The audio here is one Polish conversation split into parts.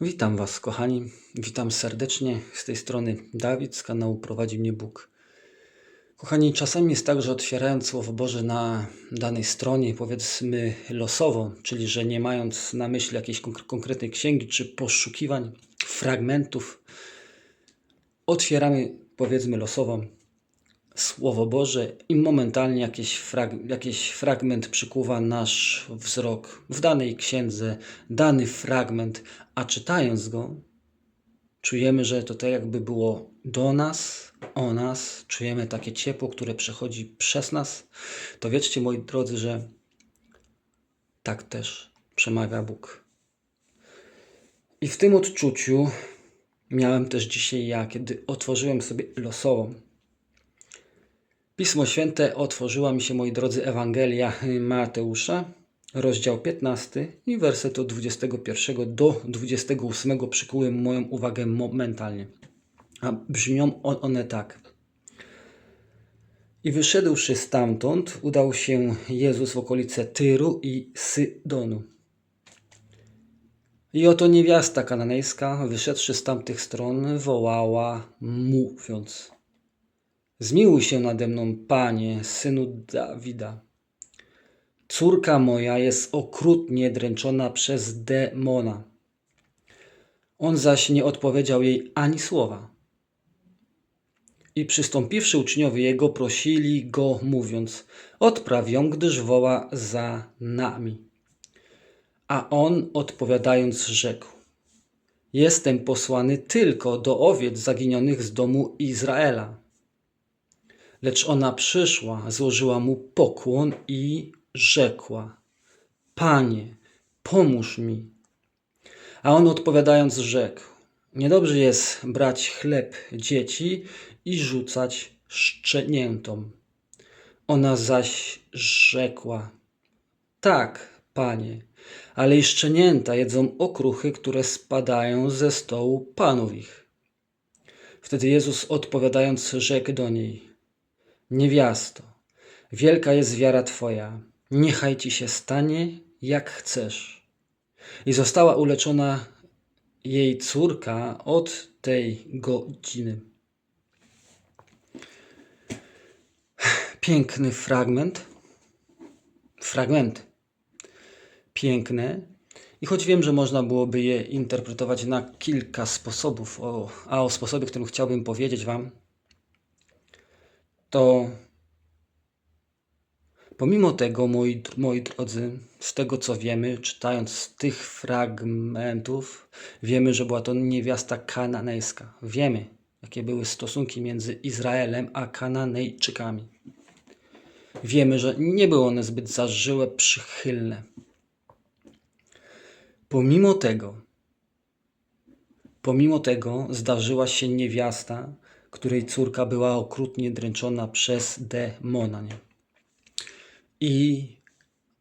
Witam Was, kochani. Witam serdecznie. Z tej strony Dawid z kanału Prowadzi mnie Bóg. Kochani, czasami jest tak, że otwierając Słowo Boże na danej stronie, powiedzmy losowo, czyli że nie mając na myśli jakiejś konkre- konkretnej księgi czy poszukiwań fragmentów, otwieramy, powiedzmy losowo, Słowo Boże i momentalnie jakiś, frag, jakiś fragment przykuwa nasz wzrok w danej księdze, dany fragment, a czytając go, czujemy, że to tak jakby było do nas, o nas, czujemy takie ciepło, które przechodzi przez nas. To wiedzcie, moi drodzy, że tak też przemawia Bóg. I w tym odczuciu miałem też dzisiaj ja, kiedy otworzyłem sobie losowo Pismo Święte otworzyła mi się, moi drodzy, Ewangelia Mateusza, rozdział 15 i werset od 21 do 28 przykuły moją uwagę momentalnie. A brzmią on- one tak. I wyszedłszy stamtąd, udał się Jezus w okolice Tyru i Sydonu. I oto niewiasta kananejska, wyszedłszy z tamtych stron, wołała, mówiąc – Zmiłuj się nade mną, Panie, synu Dawida. Córka moja jest okrutnie dręczona przez demona. On zaś nie odpowiedział jej ani słowa. I przystąpiwszy uczniowie jego, prosili go, mówiąc: Odpraw ją, gdyż woła za nami. A on odpowiadając, rzekł: Jestem posłany tylko do owiec zaginionych z domu Izraela. Lecz ona przyszła, złożyła mu pokłon i rzekła: Panie, pomóż mi. A on odpowiadając, rzekł: Niedobrze jest brać chleb dzieci i rzucać szczeniętom. Ona zaś rzekła: Tak, panie, ale i szczenięta jedzą okruchy, które spadają ze stołu panów ich. Wtedy Jezus odpowiadając, rzekł do niej: Niewiasto, wielka jest wiara Twoja, niechaj Ci się stanie, jak chcesz. I została uleczona jej córka od tej godziny. Piękny fragment. Fragment. Piękne. I choć wiem, że można byłoby je interpretować na kilka sposobów, a o sposobie, którym chciałbym powiedzieć Wam, to pomimo tego, moi, moi drodzy, z tego co wiemy, czytając z tych fragmentów, wiemy, że była to niewiasta kananejska. Wiemy, jakie były stosunki między Izraelem a Kananejczykami. Wiemy, że nie były one zbyt zażyłe, przychylne. Pomimo tego, Pomimo tego zdarzyła się niewiasta, której córka była okrutnie dręczona przez demona. Nie? I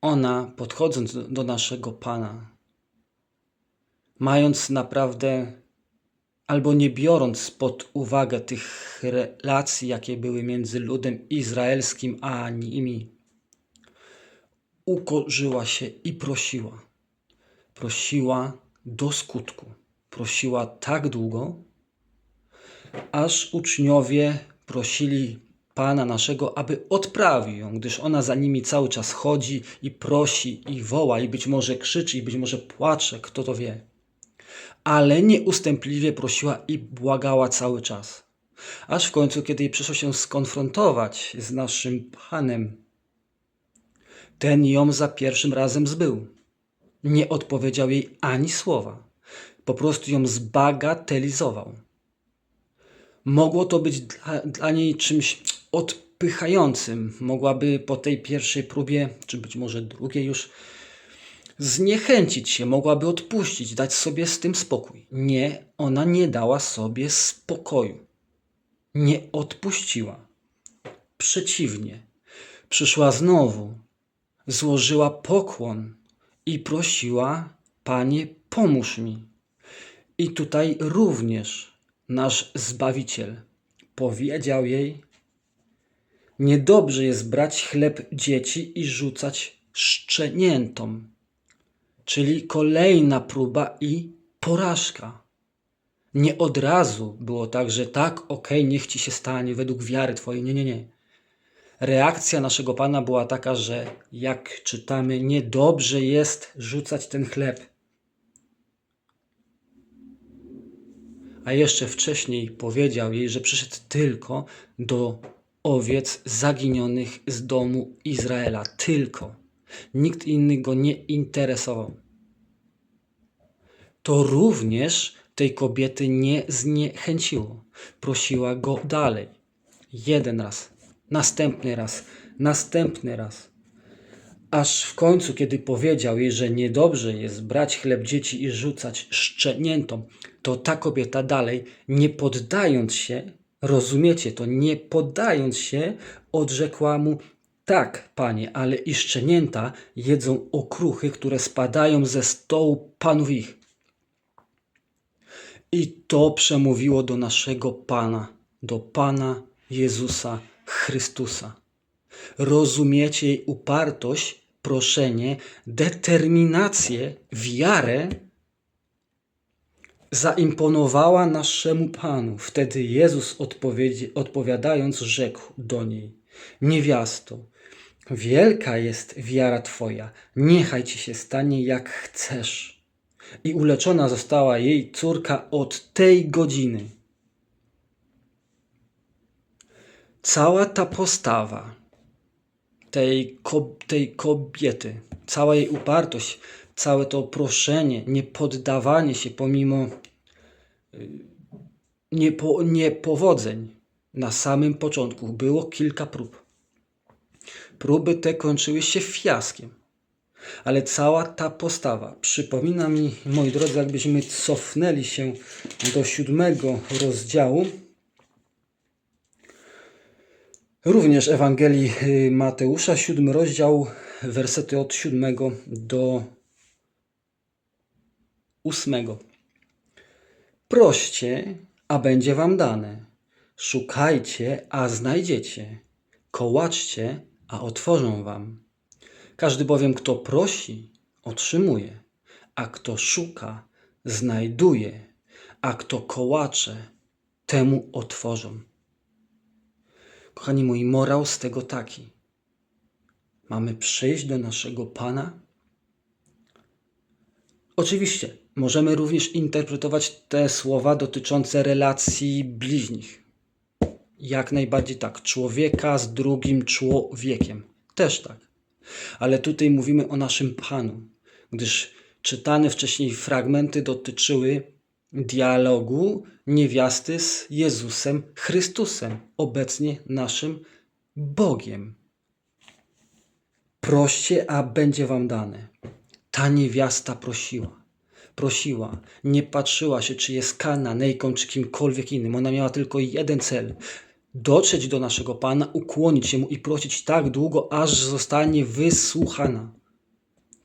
ona, podchodząc do- naszego Pana, mając naprawdę, albo nie biorąc pod uwagę tych relacji, jakie były między ludem izraelskim a nimi, ukorzyła się i prosiła. Prosiła do skutku. Prosiła tak długo, aż uczniowie prosili Pana naszego, aby odprawił ją, gdyż ona za nimi cały czas chodzi i prosi i woła i być może krzyczy i być może płacze, kto to wie. Ale nieustępliwie prosiła i błagała cały czas. Aż w końcu, kiedy jej przyszło się skonfrontować z naszym Panem, ten ją za pierwszym razem zbył. Nie odpowiedział jej ani słowa. Po prostu ją zbagatelizował. Mogło to być dla, dla niej czymś odpychającym. Mogłaby po tej pierwszej próbie, czy być może drugiej już, zniechęcić się, mogłaby odpuścić, dać sobie z tym spokój. Nie, ona nie dała sobie spokoju. Nie odpuściła. Przeciwnie, przyszła znowu, złożyła pokłon i prosiła: Panie, pomóż mi. I tutaj również nasz Zbawiciel powiedział jej: Niedobrze jest brać chleb dzieci i rzucać szczeniętom. Czyli kolejna próba i porażka. Nie od razu było tak, że tak, okej, niech ci się stanie według wiary twojej. Nie, nie, nie. Reakcja naszego Pana była taka, że jak czytamy, niedobrze jest rzucać ten chleb. A jeszcze wcześniej powiedział jej, że przyszedł tylko do owiec zaginionych z domu Izraela. Tylko. Nikt inny go nie interesował. To również tej kobiety nie zniechęciło. Prosiła go dalej. Jeden raz, następny raz, następny raz. Aż w końcu, kiedy powiedział jej, że niedobrze jest brać chleb dzieci i rzucać szczeniętom, to ta kobieta dalej, nie poddając się, rozumiecie to, nie poddając się, odrzekła mu: Tak, panie, ale i szczenięta jedzą okruchy, które spadają ze stołu panów ich. I to przemówiło do naszego Pana, do Pana Jezusa Chrystusa. Rozumiecie jej upartość, proszenie, determinację, wiarę zaimponowała naszemu Panu. Wtedy Jezus odpowiadając rzekł do niej: Niewiasto, wielka jest wiara Twoja, niechaj Ci się stanie jak chcesz. I uleczona została jej córka od tej godziny. Cała ta postawa tej, ko- tej kobiety, cała jej upartość, całe to proszenie, niepoddawanie się pomimo y, niepo, niepowodzeń na samym początku. Było kilka prób. Próby te kończyły się fiaskiem. Ale cała ta postawa przypomina mi, moi drodzy, jakbyśmy cofnęli się do siódmego rozdziału Również Ewangelii y, Mateusza, siódmy rozdział, wersety od siódmego do ósmego. Proście, a będzie wam dane. Szukajcie, a znajdziecie. Kołaczcie, a otworzą wam. Każdy bowiem, kto prosi, otrzymuje, a kto szuka, znajduje, a kto kołacze, temu otworzą. Kochani moi, morał z tego taki. Mamy przyjść do naszego Pana. Oczywiście, możemy również interpretować te słowa dotyczące relacji bliźnich. Jak najbardziej tak. Człowieka z drugim człowiekiem. Też tak. Ale tutaj mówimy o naszym Panu, gdyż czytane wcześniej fragmenty dotyczyły dialogu niewiasty z Jezusem Chrystusem, obecnie naszym Bogiem. Proście, a będzie wam dane. Ta niewiasta prosiła. Prosiła, nie patrzyła się, czy jest Kananejką, czy kimkolwiek innym. Ona miała tylko jeden cel. Dotrzeć do naszego Pana, ukłonić się Mu i prosić tak długo, aż zostanie wysłuchana.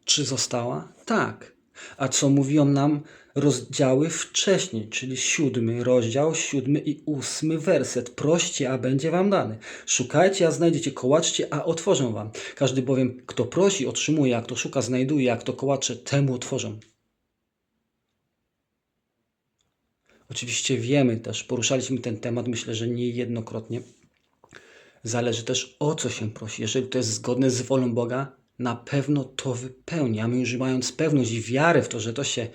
Czy została? Tak. A co mówią nam rozdziały wcześniej, czyli siódmy rozdział, siódmy i ósmy werset. Proście, a będzie wam dane. Szukajcie, a znajdziecie. Kołaczcie, a otworzę wam. Każdy bowiem, kto prosi, otrzymuje, a kto szuka, znajduje, a kto kołacze, temu otworzę. Oczywiście wiemy też, poruszaliśmy ten temat, myślę, że niejednokrotnie. Zależy też o co się prosi. Jeżeli to jest zgodne z wolą Boga, na pewno to wypełni. A my już mając pewność i wiarę w to, że to się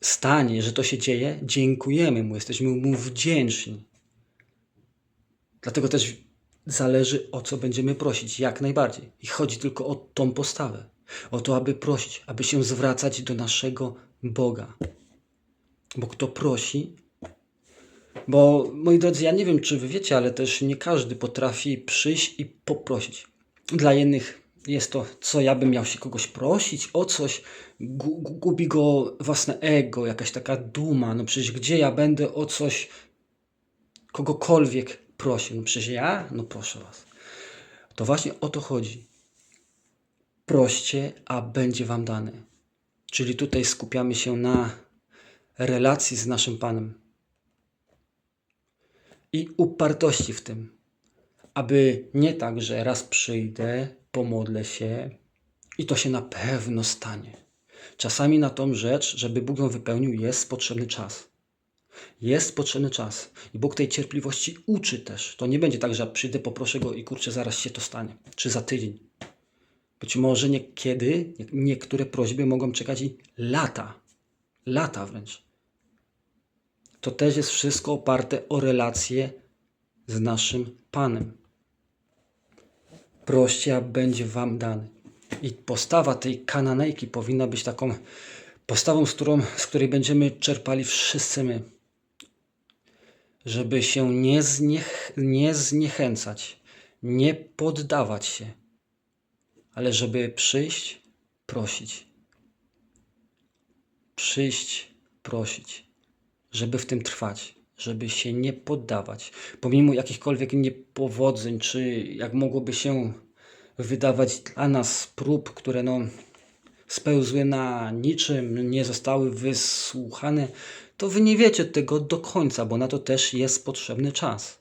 stanie, że to się dzieje, dziękujemy Mu, jesteśmy Mu wdzięczni. Dlatego też zależy o co będziemy prosić, jak najbardziej. I chodzi tylko o tą postawę, o to, aby prosić, aby się zwracać do naszego Boga. Bo kto prosi, bo moi drodzy, ja nie wiem, czy wy wiecie, ale też nie każdy potrafi przyjść i poprosić. Dla jednych jest to, co ja bym miał się kogoś prosić o coś, gu, gu- gubi go własne ego, jakaś taka duma. No przecież gdzie ja będę o coś kogokolwiek prosił? No przecież ja? No proszę was. To właśnie o to chodzi. Proście, a będzie wam dane. Czyli tutaj skupiamy się na relacji z naszym Panem i upartości w tym, aby nie tak, że raz przyjdę, pomodlę się i to się na pewno stanie. Czasami na tą rzecz, żeby Bóg ją wypełnił, jest potrzebny czas. Jest potrzebny czas. I Bóg tej cierpliwości uczy też. To nie będzie tak, że przyjdę, poproszę Go i kurczę, zaraz się to stanie. Czy za tydzień. Być może niekiedy nie- niektóre prośby mogą czekać i lata. Lata wręcz. To też jest wszystko oparte o relacje z naszym Panem. Proście, a będzie wam dany. I postawa tej kananejki powinna być taką postawą, z, którą, z której będziemy czerpali wszyscy my. Żeby się nie, zniech, nie zniechęcać, nie poddawać się, ale żeby przyjść, prosić. Przyjść, prosić, żeby w tym trwać, żeby się nie poddawać, pomimo jakichkolwiek niepowodzeń, czy jak mogłoby się wydawać dla nas prób, które no, spełzły na niczym, nie zostały wysłuchane, to wy nie wiecie tego do końca, bo na to też jest potrzebny czas.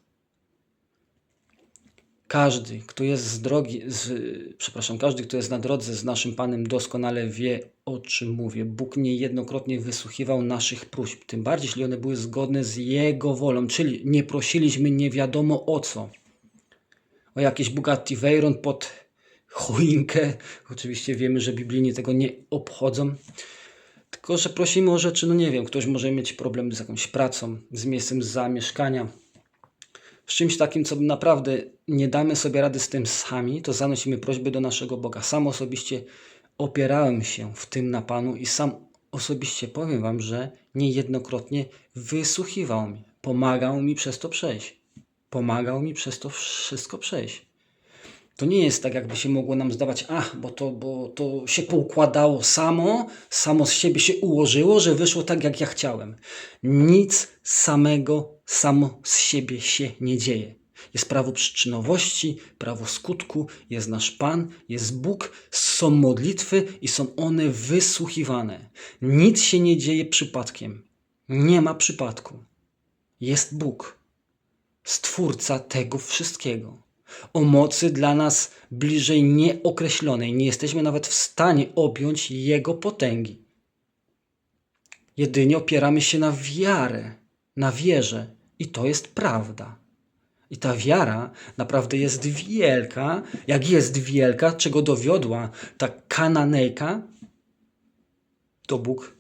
Każdy, kto jest z drogi, z, przepraszam, każdy, kto jest na drodze z naszym Panem, doskonale wie, o czym mówię. Bóg niejednokrotnie wysłuchiwał naszych próśb, tym bardziej, jeśli one były zgodne z Jego wolą, czyli nie prosiliśmy nie wiadomo o co. O jakieś Bugatti Veyron pod choinkę. Oczywiście wiemy, że biblijni tego nie obchodzą. Tylko, że prosimy o rzeczy, no nie wiem, ktoś może mieć problem z jakąś pracą, z miejscem zamieszkania, z czymś takim, co naprawdę nie damy sobie rady z tym sami, to zanosimy prośby do naszego Boga. Sam osobiście opierałem się w tym na Panu i sam osobiście powiem Wam, że niejednokrotnie wysłuchiwał mnie, pomagał mi przez to przejść. Pomagał mi przez to wszystko przejść. To nie jest tak, jakby się mogło nam zdawać, a, bo to, bo to się poukładało samo, samo z siebie się ułożyło, że wyszło tak, jak ja chciałem. Nic samego, samo z siebie się nie dzieje. Jest prawo przyczynowości, prawo skutku, jest nasz Pan, jest Bóg, są modlitwy i są one wysłuchiwane. Nic się nie dzieje przypadkiem. Nie ma przypadku. Jest Bóg, Stwórca tego wszystkiego o mocy dla nas bliżej nieokreślonej. Nie jesteśmy nawet w stanie objąć Jego potęgi. Jedynie opieramy się na wiarę, na wierze i to jest prawda. I ta wiara naprawdę jest wielka. Jak jest wielka, czego dowiodła ta kananejka, to Bóg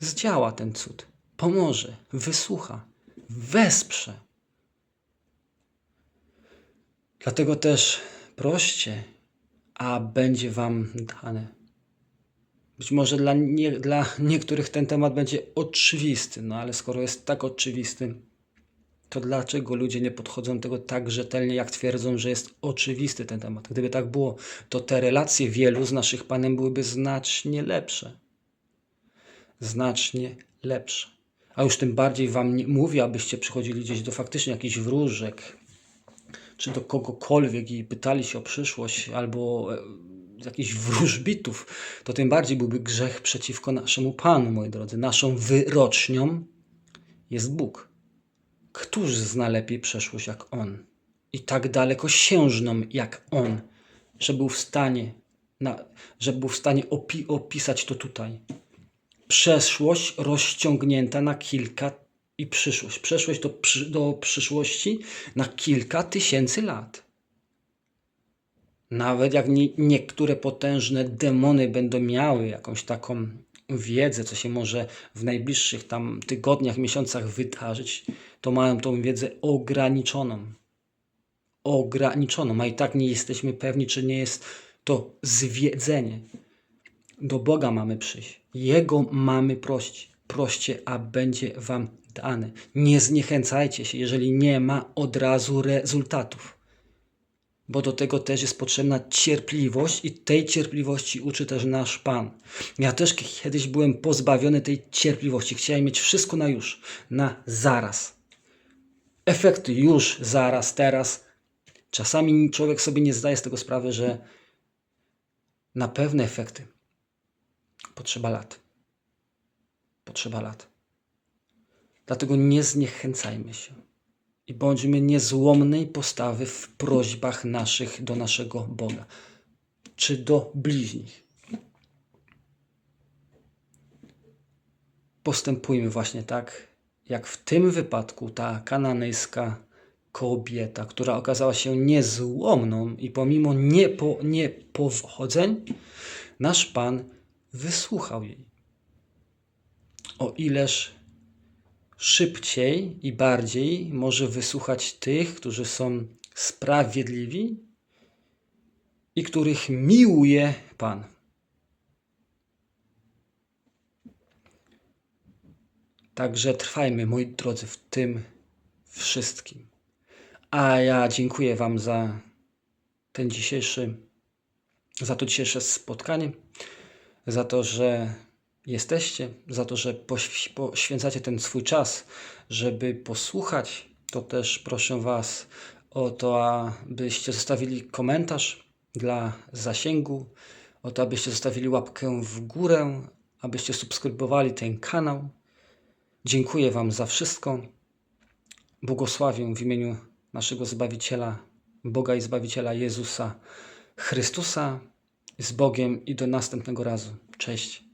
zdziała ten cud. Pomoże, wysłucha, wesprze. Dlatego też proście, a będzie wam dane. Być może dla, nie, dla niektórych ten temat będzie oczywisty, no ale skoro jest tak oczywisty, to dlaczego ludzie nie podchodzą do tego tak rzetelnie, jak twierdzą, że jest oczywisty ten temat? Gdyby tak było, to te relacje wielu z naszych Panem byłyby znacznie lepsze. Znacznie lepsze. A już tym bardziej wam nie mówię, abyście przychodzili gdzieś do faktycznie jakichś wróżek, czy do kogokolwiek i pytali się o przyszłość, albo e, jakichś wróżbitów, to tym bardziej byłby grzech przeciwko naszemu Panu, moi drodzy. Naszą wyrocznią jest Bóg. Któż zna lepiej przeszłość jak On? I tak dalekosiężną jak On, że był w stanie, na, że był w stanie opi opisać to tutaj. Przeszłość rozciągnięta na kilka i przyszłość. Przeszłość do, do przyszłości na kilka tysięcy lat. Nawet jak nie, niektóre potężne demony będą miały jakąś taką wiedzę, co się może w najbliższych tam tygodniach, miesiącach wydarzyć, to mają tą wiedzę ograniczoną. Ograniczoną, a i tak nie jesteśmy pewni, czy nie jest to zwiedzenie. Do Boga mamy przyjść. Jego mamy prosić. Proście, a będzie wam dane. Nie zniechęcajcie się, jeżeli nie ma od razu rezultatów. Bo do tego też jest potrzebna cierpliwość i tej cierpliwości uczy też nasz Pan. Ja też kiedyś byłem pozbawiony tej cierpliwości. Chciałem mieć wszystko na już, na zaraz. Efekty już, zaraz, teraz. Czasami człowiek sobie nie zdaje z tego sprawy, że na pewne efekty potrzeba lat. Potrzeba lat. Dlatego nie zniechęcajmy się i bądźmy niezłomnej postawy w prośbach naszych do naszego Boga czy do bliźnich. postępujmy właśnie tak, jak w tym wypadku ta kananejska kobieta, która okazała się niezłomną i pomimo niepo, niepowodzeń, nasz Pan wysłuchał jej. O ileż szybciej i bardziej może wysłuchać tych, którzy są sprawiedliwi i których miłuje Pan. Także trwajmy, moi drodzy, w tym wszystkim. A ja dziękuję Wam za ten dzisiejszy, za to dzisiejsze spotkanie, za to, że jesteście, za to, że pośw- poświęcacie ten swój czas, żeby posłuchać. To też proszę Was o to, abyście zostawili komentarz dla zasięgu, o to, abyście zostawili łapkę w górę, abyście subskrybowali ten kanał. Dziękuję Wam za wszystko. Błogosławię w imieniu naszego Zbawiciela, Boga i Zbawiciela Jezusa Chrystusa. Z Bogiem i do następnego razu. Cześć.